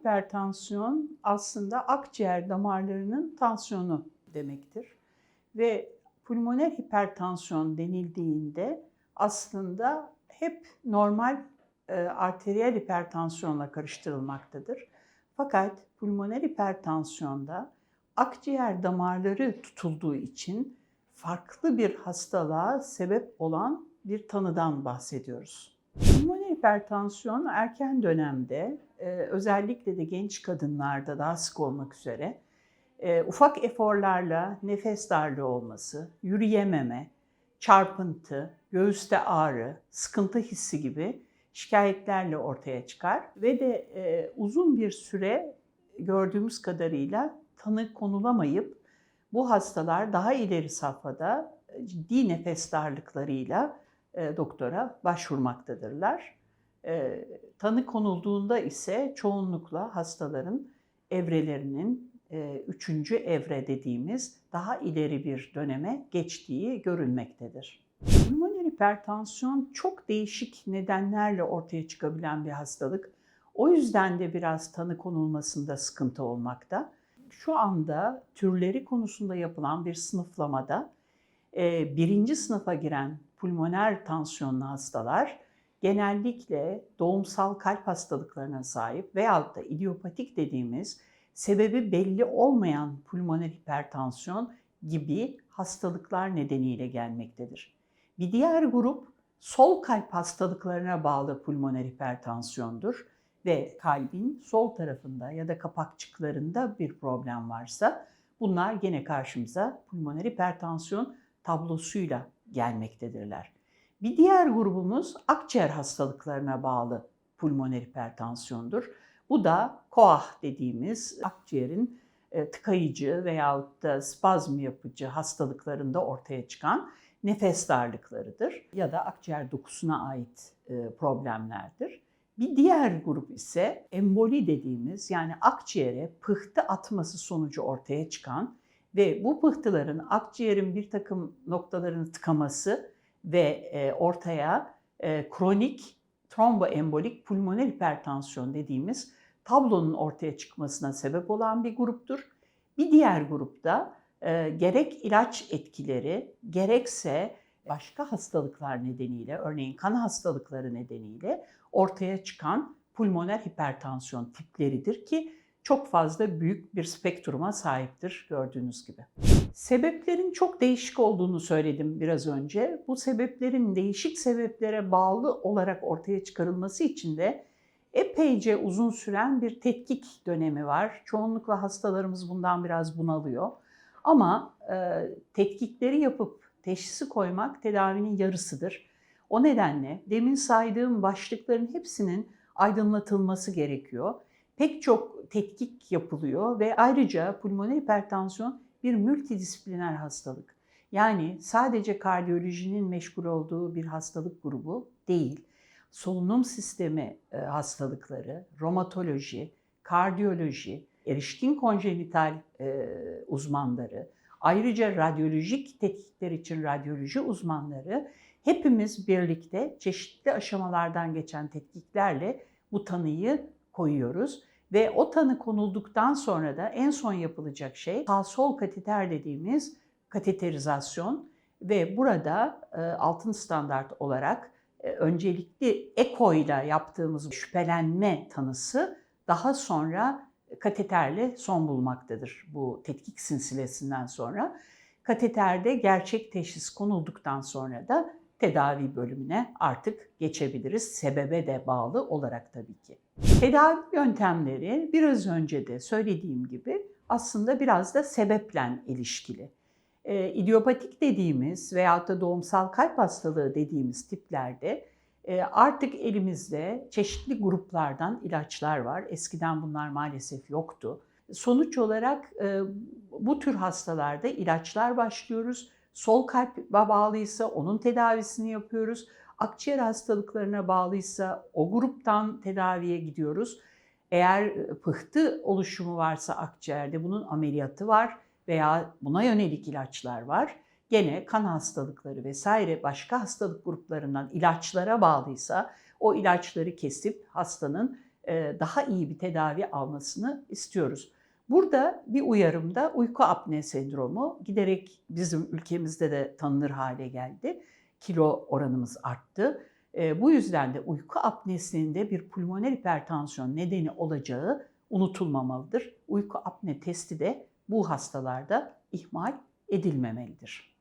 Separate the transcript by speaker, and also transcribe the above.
Speaker 1: hipertansiyon aslında akciğer damarlarının tansiyonu demektir. Ve pulmoner hipertansiyon denildiğinde aslında hep normal e, arteriyel hipertansiyonla karıştırılmaktadır. Fakat pulmoner hipertansiyonda akciğer damarları tutulduğu için farklı bir hastalığa sebep olan bir tanıdan bahsediyoruz. Pulmoner hipertansiyon erken dönemde e, özellikle de genç kadınlarda daha sık olmak üzere e, ufak eforlarla nefes darlığı olması, yürüyememe, çarpıntı, göğüste ağrı, sıkıntı hissi gibi şikayetlerle ortaya çıkar ve de e, uzun bir süre gördüğümüz kadarıyla tanı konulamayıp bu hastalar daha ileri safhada ciddi nefes darlıklarıyla e, doktora başvurmaktadırlar. E, tanı konulduğunda ise çoğunlukla hastaların evrelerinin e, üçüncü evre dediğimiz daha ileri bir döneme geçtiği görülmektedir. Pulmoner hipertansiyon çok değişik nedenlerle ortaya çıkabilen bir hastalık. O yüzden de biraz tanı konulmasında sıkıntı olmakta. Şu anda türleri konusunda yapılan bir sınıflamada e, birinci sınıfa giren pulmoner tansiyonlu hastalar genellikle doğumsal kalp hastalıklarına sahip veyahut da idiopatik dediğimiz sebebi belli olmayan pulmoner hipertansiyon gibi hastalıklar nedeniyle gelmektedir. Bir diğer grup sol kalp hastalıklarına bağlı pulmoner hipertansiyondur ve kalbin sol tarafında ya da kapakçıklarında bir problem varsa bunlar gene karşımıza pulmoner hipertansiyon tablosuyla gelmektedirler. Bir diğer grubumuz akciğer hastalıklarına bağlı pulmoner hipertansiyondur. Bu da koah dediğimiz akciğerin e, tıkayıcı veyahut da spazm yapıcı hastalıklarında ortaya çıkan nefes darlıklarıdır ya da akciğer dokusuna ait e, problemlerdir. Bir diğer grup ise emboli dediğimiz yani akciğere pıhtı atması sonucu ortaya çıkan ve bu pıhtıların akciğerin bir takım noktalarını tıkaması ve e, ortaya e, kronik tromboembolik pulmoner hipertansiyon dediğimiz tablonun ortaya çıkmasına sebep olan bir gruptur. Bir diğer grupta e, gerek ilaç etkileri gerekse başka hastalıklar nedeniyle örneğin kan hastalıkları nedeniyle ortaya çıkan pulmoner hipertansiyon tipleridir ki çok fazla büyük bir spektruma sahiptir gördüğünüz gibi. Sebeplerin çok değişik olduğunu söyledim biraz önce. Bu sebeplerin değişik sebeplere bağlı olarak ortaya çıkarılması için de epeyce uzun süren bir tetkik dönemi var. Çoğunlukla hastalarımız bundan biraz bunalıyor. Ama e, tetkikleri yapıp teşhisi koymak tedavinin yarısıdır. O nedenle demin saydığım başlıkların hepsinin aydınlatılması gerekiyor. Pek çok tetkik yapılıyor ve ayrıca pulmoner hipertansiyon bir multidisipliner hastalık. Yani sadece kardiyolojinin meşgul olduğu bir hastalık grubu değil. Solunum sistemi e, hastalıkları, romatoloji, kardiyoloji, erişkin konjenital e, uzmanları, ayrıca radyolojik tetkikler için radyoloji uzmanları hepimiz birlikte çeşitli aşamalardan geçen tetkiklerle bu tanıyı koyuyoruz. Ve o tanı konulduktan sonra da en son yapılacak şey sağ sol kateter dediğimiz kateterizasyon ve burada e, altın standart olarak e, öncelikli eko ile yaptığımız şüphelenme tanısı daha sonra kateterle son bulmaktadır bu tetkik silsilesinden sonra. Kateterde gerçek teşhis konulduktan sonra da tedavi bölümüne artık geçebiliriz. Sebebe de bağlı olarak tabii ki. Tedavi yöntemleri biraz önce de söylediğim gibi aslında biraz da sebeple ilişkili. E, idiopatik dediğimiz veyahut da doğumsal kalp hastalığı dediğimiz tiplerde e, artık elimizde çeşitli gruplardan ilaçlar var. Eskiden bunlar maalesef yoktu. Sonuç olarak e, bu tür hastalarda ilaçlar başlıyoruz. Sol kalp bağlıysa onun tedavisini yapıyoruz. Akciğer hastalıklarına bağlıysa o gruptan tedaviye gidiyoruz. Eğer pıhtı oluşumu varsa akciğerde bunun ameliyatı var veya buna yönelik ilaçlar var. Gene kan hastalıkları vesaire başka hastalık gruplarından ilaçlara bağlıysa o ilaçları kesip hastanın e, daha iyi bir tedavi almasını istiyoruz. Burada bir uyarımda uyku apne sendromu giderek bizim ülkemizde de tanınır hale geldi. Kilo oranımız arttı. E, bu yüzden de uyku apnesinin de bir pulmoner hipertansiyon nedeni olacağı unutulmamalıdır. Uyku apne testi de bu hastalarda ihmal edilmemelidir.